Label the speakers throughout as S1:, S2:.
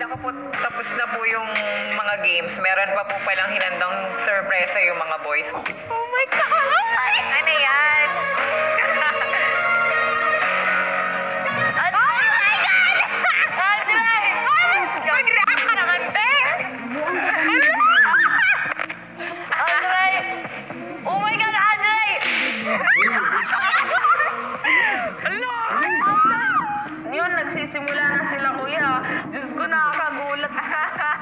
S1: akala ko po tapos na po yung mga games. Meron pa po palang hinandang sorpresa yung mga boys. Oh my God! Ano yan?
S2: Nagsisimula na sila, kuya. Diyos ko, nakakagulat.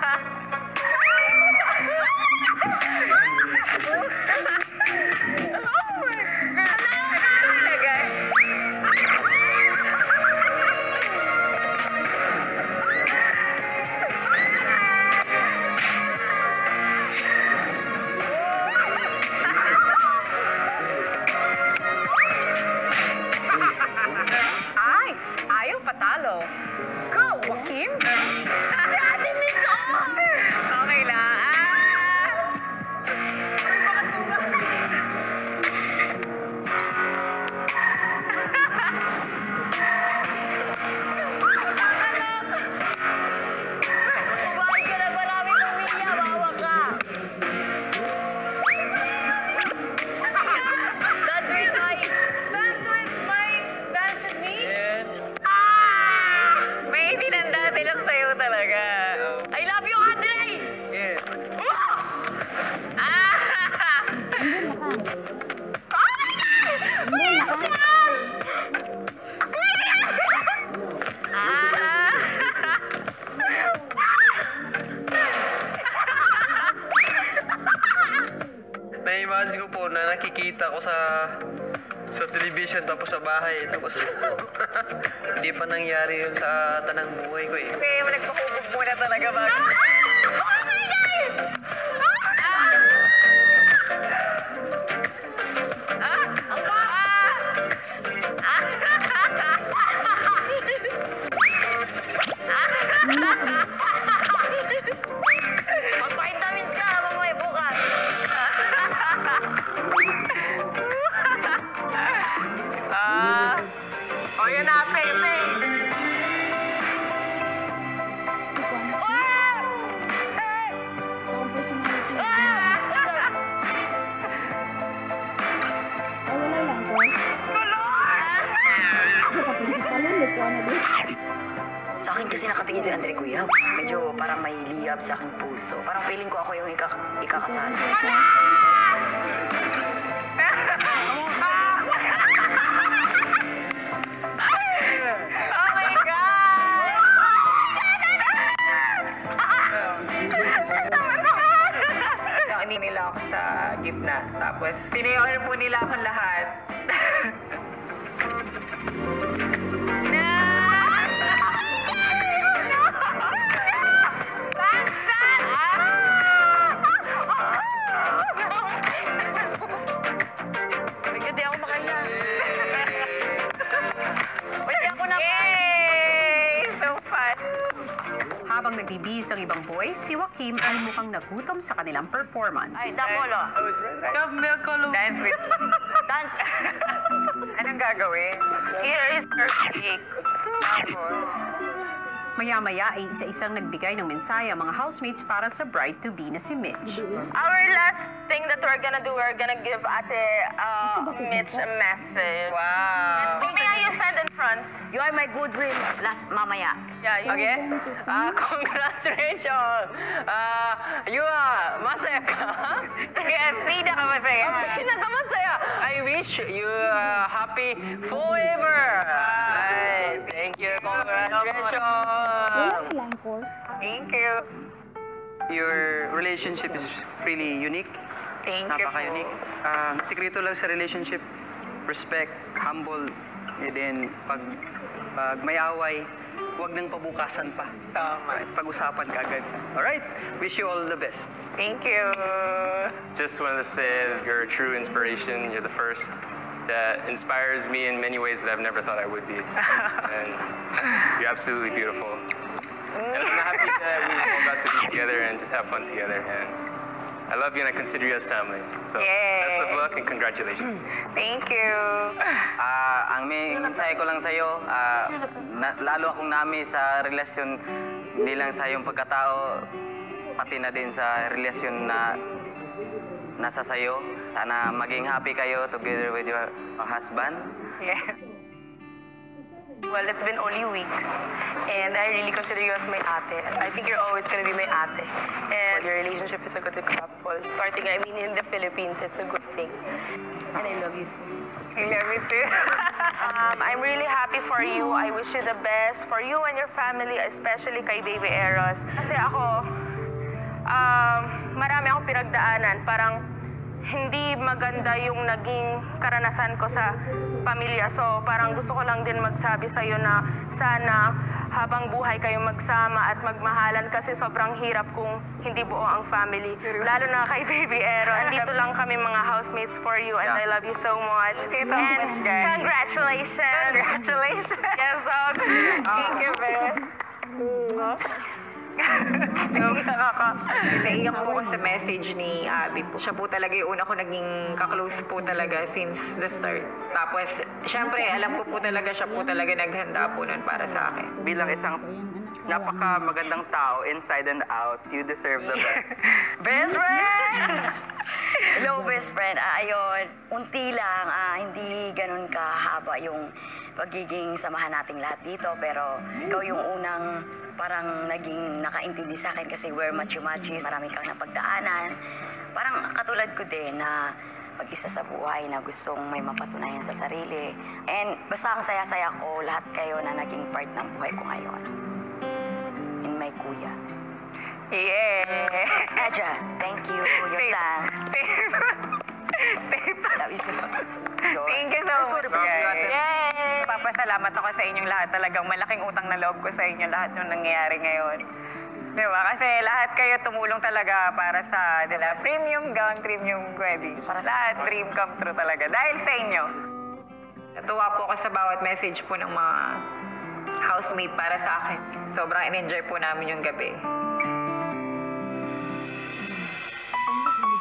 S1: ayaw patalo. Go, Joaquin!
S3: television tapos sa bahay tapos hindi pa nangyari yun sa tanang buhay ko eh.
S1: Mo nagpakubog muna talaga ba?
S4: Akin kasi nakatingin si Andre Kuya. Medyo parang may liyab sa aking puso. Parang feeling ko ako yung ikak ikakasal.
S1: Hindi nila ako sa gitna. Tapos, sinayawan po nila akong lahat.
S5: Nagbibihis ang ibang boys, si Joaquim ay mukhang nagutom sa kanilang performance.
S2: Ay, Damolo.
S1: Love milk Dance with...
S2: Dance.
S1: Anong gagawin?
S2: Here is your cake.
S1: Tapos...
S5: Maya-maya ay isa-isang nagbigay ng mensahe ang mga housemates para sa bride-to-be na si Mitch.
S2: Our last thing that we're gonna do, we're gonna give Ate uh, Mitch a message.
S1: Wow!
S2: Mamaya you stand in front.
S4: You are my good dream. Last mamaya.
S2: Yeah, you
S6: Okay? Ah, congratulations! Ah, you are masaya ka?
S1: Yes, pinakamasaya.
S6: Ang pinakamasaya! I wish you are happy forever! Ay, thank you. Congratulations!
S1: Thank you.
S3: Your relationship is really unique.
S1: Thank you
S3: Napaka-unique. Ang sikreto lang sa relationship, respect, humble, and then pag, pag may away, huwag nang pabukasan pa.
S1: Tama.
S3: Pag-usapan ka agad. Alright? Wish you all the best.
S1: Thank you.
S7: Just wanted to say you're a true inspiration. You're the first that inspires me in many ways that I've never thought I would be. and you're absolutely beautiful. And I'm happy that we all got to be together and just have fun together. And I love you and I consider you as family. So
S1: Yay.
S7: best of luck and congratulations.
S1: Thank you.
S8: Ah, ang may mensahe ko lang sa iyo, ah, na, lalo akong nami sa relasyon hindi lang sa iyong pagkatao, pati na din sa relasyon na nasa sayo. Sana maging happy kayo together with your husband.
S2: Yeah. Well, it's been only weeks, and I really consider you as my ate. I think you're always gonna be my ate. And your relationship is a good example. Starting, I mean, in the Philippines, it's a good thing. And I love you so
S1: I love you too.
S2: Um, I'm really happy for you. I wish you the best for you and your family, especially kay Baby Eros. Kasi ako, um, marami akong pinagdaanan. Parang hindi maganda yung naging karanasan ko sa pamilya. So parang gusto ko lang din magsabi sa'yo na sana habang buhay kayo magsama at magmahalan kasi sobrang hirap kung hindi buo ang family. Lalo na kay Baby Ero. Andito lang kami mga housemates for you and I love you so much.
S1: Thank you so
S2: and
S1: much, guys.
S2: congratulations!
S1: Congratulations.
S2: Yes, oh, thank you, Beth.
S1: Naiyak po ako sa message ni Abby po. Siya po talaga yung una ko naging kaklose po talaga since the start. Tapos, syempre, alam ko po talaga siya po talaga naghanda po nun para sa akin.
S8: Bilang isang napaka magandang tao, inside and out, you deserve the best.
S4: Best friend! Hello, best friend. Ah, ayun, unti lang, ah, hindi ganun kahaba yung pagiging samahan nating lahat dito. Pero ikaw yung unang parang naging nakaintindi sa akin kasi we're machi-machi. Marami kang napagdaanan. Parang katulad ko din na mag-isa sa buhay na gustong may mapatunayan sa sarili. And basta ang saya-saya ko, lahat kayo na naging part ng buhay ko ngayon. My kuya.
S1: Yeah!
S4: Aja, thank you. Your time. Love you so much.
S1: Thank you so much, guys. Yay! Papasalamat ako sa inyong lahat. Talagang malaking utang na loob ko sa inyo lahat yung nangyayari ngayon. Di ba? Kasi lahat kayo tumulong talaga para sa nila, premium gown, premium wedding.
S4: Para sa-
S1: lahat dream come true talaga. Dahil sa inyo. Natuwa po ako sa bawat message po ng mga housemate para sa akin. Sobrang in-enjoy po namin yung gabi.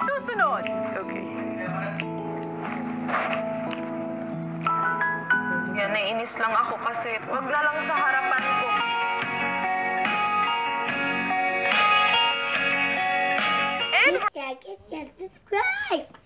S5: Susunod!
S1: It's okay.
S2: Yan, naiinis lang ako kasi wag na lang sa harapan ko.
S9: Like and subscribe.